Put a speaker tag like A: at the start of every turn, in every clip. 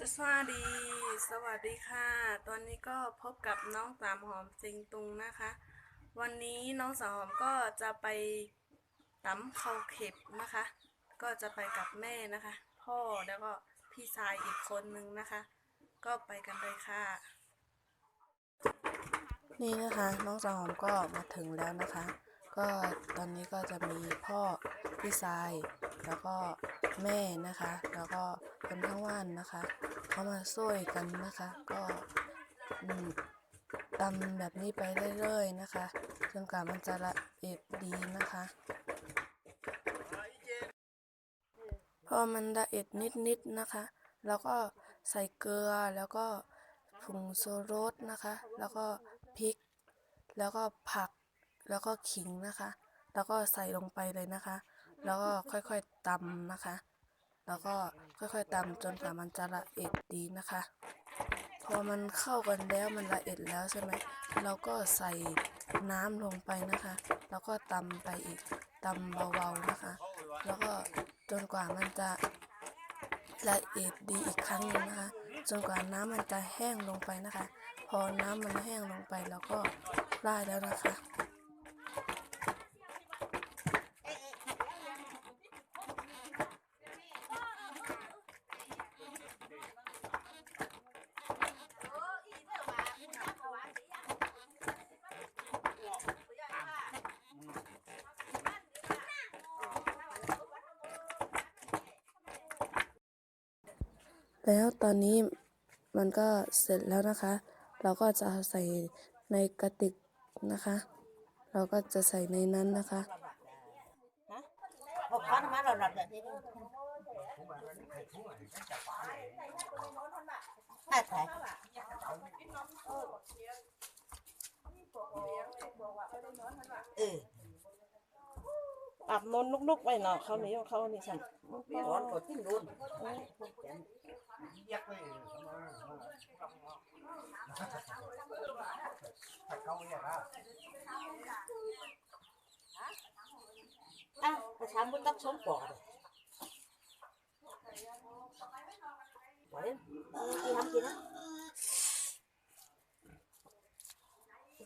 A: สวัสดี สวัสดีค่ะ ตอนนี้ก็พบกับน้องสามหอมสิงตุงนะคะ วันนี้น้องสามหอมก็จะไปตำข้าวเข็บนะคะ ก็จะไปกับแม่นะคะ พ่อแล้วก็พี่ชายอีกคนนึงนะคะ ก็ไปกันเลยค่ะ นี่นะคะน้องสาวหอมก็มาถึงแล้วนะคะ ก็ตอนนี้ก็จะมีพ่อพี่ชายแล้วก็ แม่นะคะ แล้วก็คนทั้งว่านนะคะเขามาช่วยกันนะคะ ก็ตำแบบนี้ไปเรื่อยๆนะคะจนกว่ามันจะละเอียดดีนะคะ พอมันละเอียดนิดๆนะคะ แล้วก็ใส่เกลือแล้วก็ผงโซรสนะคะ แล้วก็พริก แล้วก็ผักแล้วก็ขิงนะคะ แล้วก็ใส่ลงไปเลยนะคะ แล้วก็ค่อยๆตำนะคะ แล้วก็ค่อยๆตำจนกว่ามันจะละเอียดดีนะคะ พอมันเข้ากันแล้วมันละเอียดแล้วใช่ไหมเราก็ใส่น้ำลงไปนะคะ แล้วก็ตำไปอีกตำเบาๆนะคะ แล้วก็จนกว่ามันจะละเอียดดีอีกครั้งหนึงนะคะ จนกว่าน้ำมันจะแห้งลงไปนะคะ พอน้ำมันแห้งลงไปเราก็ได้แล้วนะคะ ตอนนี้มันก็เสร็จแล้วนะคะ เราก็จะใส่ในกระติกนะคะ เราก็จะใส่ในนั้นนะคะ
B: một con má rồi lật lại đi hai thẻ ừ
C: อาบนนลุกๆไว้เนาะเขานี้เขานี่สั่น
B: con của thích luôn อะไปทำบุญตักส้มปอดไหวเออกินทำกินนะ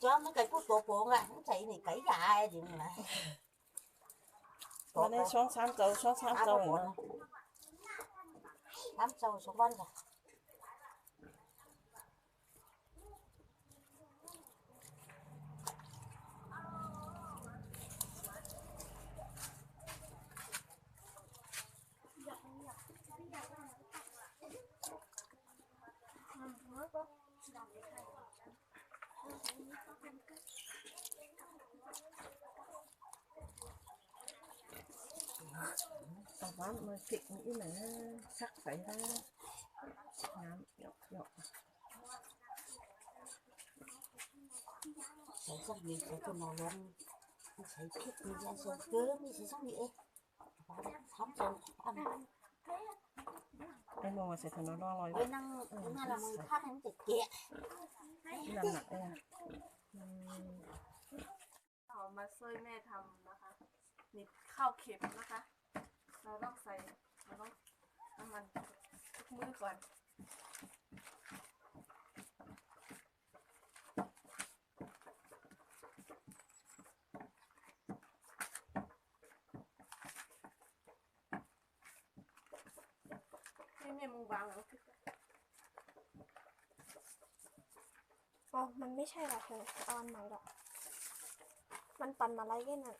B: cho mấy cái cút bộ bộ à nó chạy này cấy dài gì mà
C: วันนี้ช่องสามเจ้าช่องสาม
B: Áp
C: เจ้า
B: vào
C: เนาะ
B: cuộn Tám sâu xuống văn rồi
C: สองวัน มาพริกนี่นะซักใส่ได้น้ำหยอกหยอก
B: Sẽ xong gì sẽ cho nó lên Nó sẽ thích mình ra sơ cơ mình sẽ xong gì Thắm sâu ăn
C: ไอ้โมมาใส่ถนนรอลอย
B: Với năng Với năng là mình khác em chật kẹ
C: น้ำหนักเนี่ย
A: เอามาช่วยแม่ทำนะคะนี่ข้าวเข็มนะคะ เราต้องใส่เราต้องน้ำมันทุกมือก่อนให้แม่มึงวางแล้วคือ
D: อ๋อมันไม่ใช่หรอกเธอเอาอันใหม่หรอก มันปั่นอะไรกันน่ะ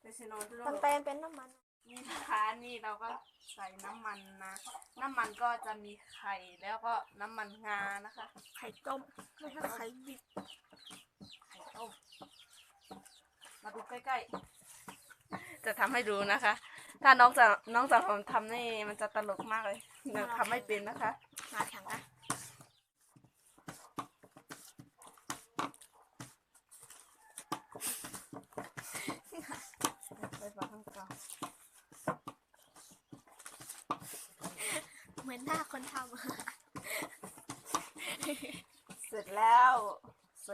A: เดชนอนที่เรา
D: มันแปลงเป็นน้ำมัน
A: นี่นะคะนี่เราก็ใส่น้ำมันนะ น้ำมันก็จะมีไข่แล้วก็น้ำมันงานะคะ
D: ไข่ต้มไม่ใช่ไข่ดิบ
A: ไข่ต้มมาดูใกล้ๆ จะทำให้ดูนะคะ ถ้าน้องจะน้องจะผมทำนี่มันจะตลกมากเลยยังทำไม่เป็นนะคะ
D: มาแข่ง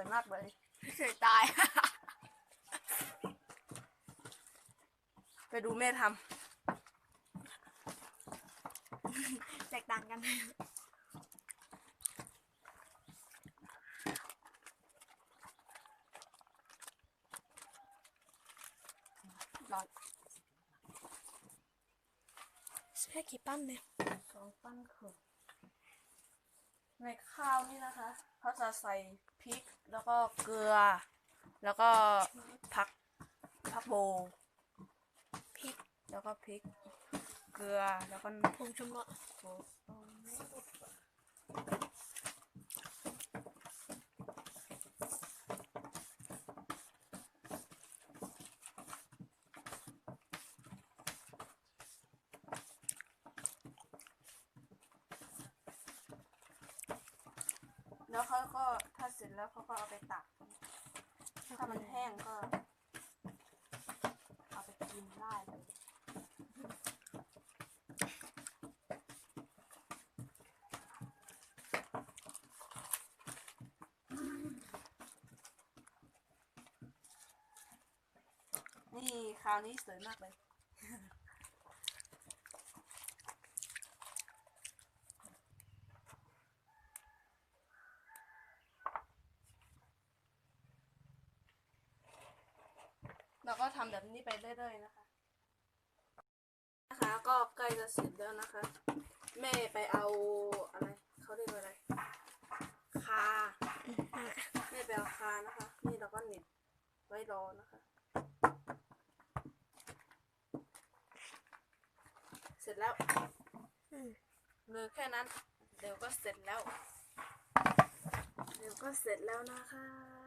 D: นมา
A: กเลย
D: เคยตาย
A: ไปดูแม่ทำ
D: แตกต่างกัน
A: ร้อน
D: แค่กี่ปั้นเนี่ย
A: สองปั้นคือ ในข้าวนี่นะคะเขาจะใส่พริกแล้วก็เกลือ แล้วก็ผักผักโบ
D: พริก
A: แล้วก็พริก เกลือแล้วก็
D: ผงชูรส
A: แล้วเขาก็ถ้าเสร็จแล้วเขาก็เอาไปตัก ถ้ามันแห้งก็ เอาไปกินได้เลยนี่คราวนี้สวยมากเลย เราก็ ทำแบบนี้ไปเรื่อยๆนะคะ นะคะ ก็ใกล้จะเสร็จแล้วนะคะ แม่ไปเอาอะไรเขาเรียกว่าอะไร คา แม่ไปเอาคานะคะ นี่เราก็หนิบไว้รอนะคะ เสร็จแล้วเหลือแค่นั้น เดี๋ยวก็เสร็จแล้ว เดี๋ยวก็เสร็จแล้วนะคะ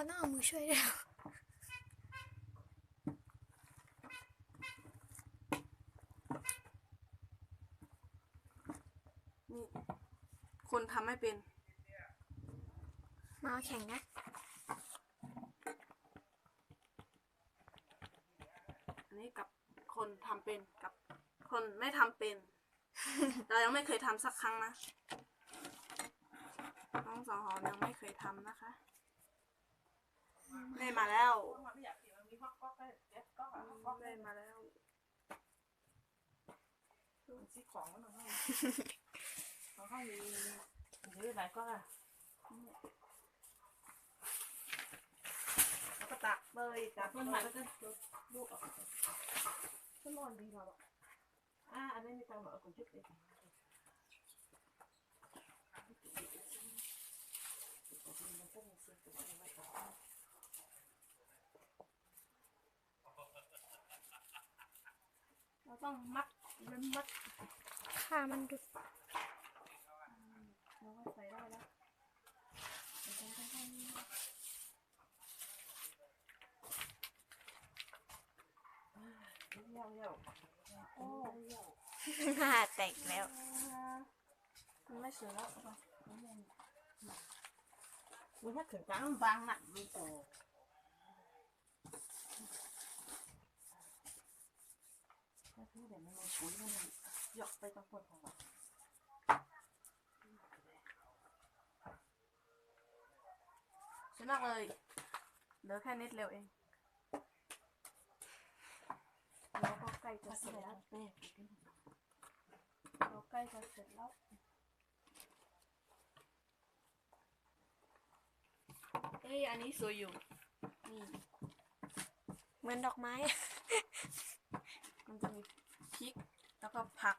D: เขาน่าเอามือช่วยด้วย
A: นี่คนทำไม่เป็น
D: มาแข่งนะ
A: อันนี้กับคนทำเป็นกับคนไม่ทำเป็น เรายังไม่เคยทำสักครั้งนะน้องสองหอมยังไม่เคยทำนะคะ ได้มาแล้วได้มาแล้ว
C: ซื้อของมันหน่อยเขาเขามีหรืออะไรก็อะ
A: แล้วก็ตักเลยตัก
C: ต้น
A: เล
C: ไม้
A: ย
C: ก็จะลูกออกต้นนอนดีเราอะอ่าอันนี้มีตังค์เหรอคุณชุดเอง
A: เราต้องมัดมันมัด
D: ค่ามันดุด
A: แล้วก็ใส่ได้แล้ว
C: เยี่ยวเยี่ยวโอ้
D: หน้าแตกแล้ว
A: มันไม่สวยแล้วเอาไป
C: มันถ้าถึงกลางบางหนักมันโต ถ้าที่เดี๋ยวมันปุ๋ยมันยกไปต้องคนของเรา
A: สวยมากเลยเหลือแค่นิดเดียวเองแล้วก็ใกล้จะเสร็จแล้ว
C: แม่
A: เราใกล้จะเสร็จแล้วเอ้ยอันนี้สวยอยู่นี่
D: เหมือนดอกไม้
A: มันจะมีพริก แล้วก็ผัก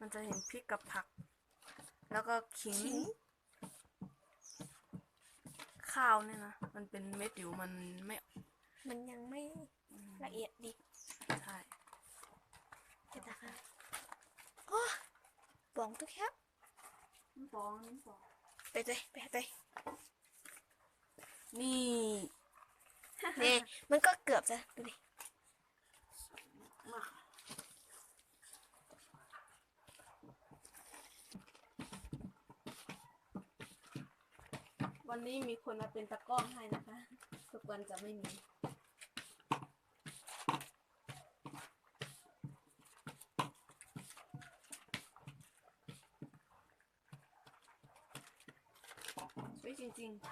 A: มันจะเห็นพริกกับผัก แล้วก็ขิง ข้าวเนี่ยนะ มันเป็นเม็ดอยู่มันไม่
D: มันยังไม่ละเอียดดี
A: ใช่
D: เดี๋ยวนะคะโอ้บองตุ๊กแค่
A: น้ำปองน้ำปอง
D: ไปเลยไปเลย
A: นี่
D: เนี่ยมันก็เกือบจะดูดิ
A: มา วันนี้มีคนมาเป็นตะกร้องให้นะคะทุกวันจะไม่มี สวยจริงๆ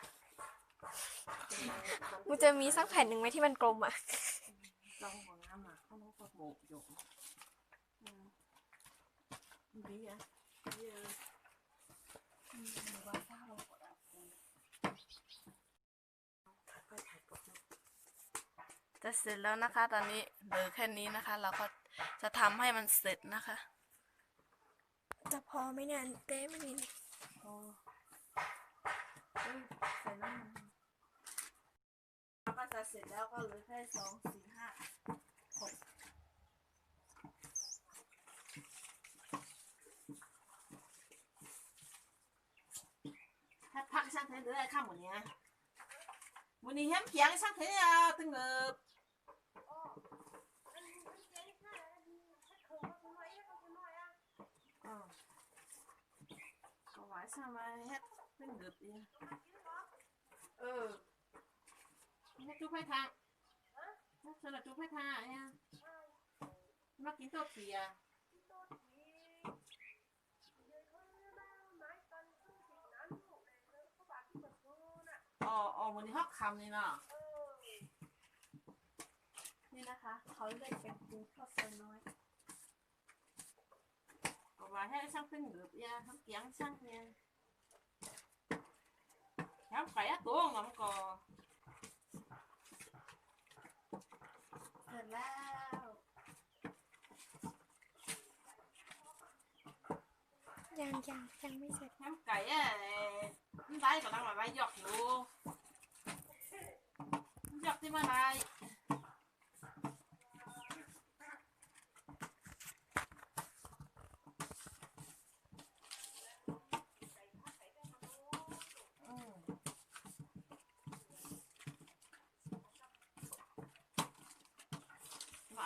D: มันจะมีสักแผ่นหนึ่งไหมที่มันกลมอะ
C: ลองหัวน้ำอะเขาต้องก็โบกอยู่
A: อืม
C: ดีอะ
A: เยอะ
C: ว่าเศร้าถ่ายไปถ่ายกด
A: จะเสร็จแล้วนะคะ ตอนนี้เหลือแค่นี้นะคะ เราก็จะทำให้มันเสร็จนะคะ
D: จะพอไหมเนี่ยเต้มันนี่
A: โอ้เอ้ยใส่น้ำมันเราก็จะเสร็จแล้วก็เหลือแค่สองสี่ห้าหก
C: ถ้าพักช่างเทนหรืออะไรข้ามหมดเนี้ยวันนี้แฮมเขียงช่างเทนอะตึงเงบอ๋อ เอาไว้ช่างมาเฮ็ดตึงเงบดีเออเฮ็ดจุ๊บให้ทางเฮ็ดสลัดจุ๊บให้ทางเนี่ยมากินตัวเปียอ๋ออ๋อวันนี้ฮอกคำนี่เนาะ
A: นี่นะคะ เขาเรียเป็นปูทอดไฟน้อย
C: เอาไว้ให้ช่างเป็นหรือยาทำเกียงช่างเนี่ยทำไก่ตัวงมันก็
A: เสร็จแล้ว
D: ยังยังยังไม่เสร็จ
C: ทำไก่อะมันได้ก็ต้องมาไว้หยอกอยู่หยอกที่มาได้อืม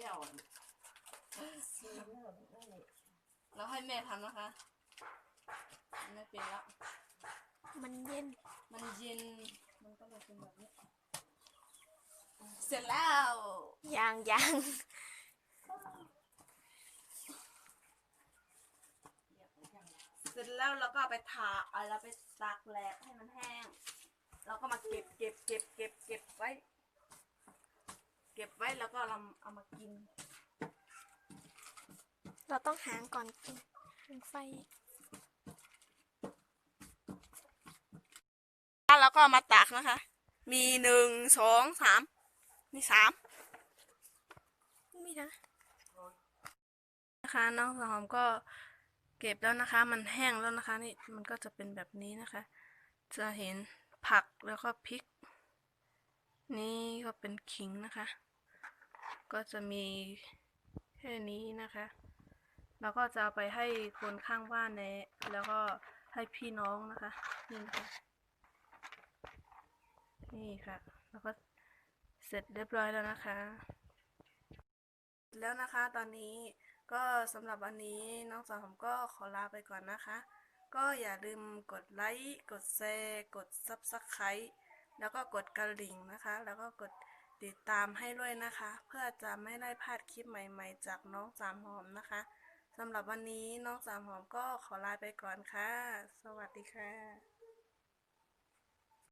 C: ปี้อะมินิโนยังกาดปี้มีผักกาดดอกก็มีมาเอาเบอร์ข้าวแคมโอ้ย
A: มันไม่ได้แล้ว
C: มันสองอันสองอันแถม
D: ลูกสุดท้ายแล้วเชียว
C: เดี่ยวอะ
A: เราให้แม่ทำนะคะไม่เป็นแล้ว
D: มันเย็น
A: มันเย็น มันก็เลยเป็นแบบนี้ เสร็จแล้ว
D: ยังยัง
A: เสร็จแล้วเราก็เอาไปทาเอาเราไปตากแดดให้มันแห้งแล้วก็มาเก็บเก็บเก็บเก็บเก็บไว้เก็บไว้แล้วก็เราเอามากิน
D: เราต้องหางก่อนกินหางไฟ
A: แล้วก็เอามาตากนะคะ มีหนึ่งสองสามมีสาม
D: ไม่นะ
A: นะคะน้องสาวหอมก็เก็บแล้วนะคะ มันแห้งแล้วนะคะนี่มันก็จะเป็นแบบนี้นะคะ จะเห็นผักแล้วก็พริก นี่ก็เป็นขิงนะคะ ก็จะมีแค่นี้นะคะ แล้วก็จะเอาไปให้คนข้างบ้านในแล้วก็ให้พี่น้องนะคะ นี่นะคะนี่ค่ะ แล้วก็เสร็จเรียบร้อยแล้วนะคะ แล้วนะคะตอนนี้ก็สำหรับวันนี้น้องสาวผมก็ขอลาไปก่อนนะคะ ก็อย่าลืมกดไลค์ กดแชร์ กด Subscribe แล้วก็กดกระดิ่งนะคะ แล้วก็กด ติดตามให้ด้วยนะคะ เพื่อจะไม่ได้พลาดคลิปใหม่ ๆ จากน้องสามหอมนะคะสำหรับวันนี้น้องสามหอมก็ขอลาไปก่อนค่ะ สวัสดีค่ะ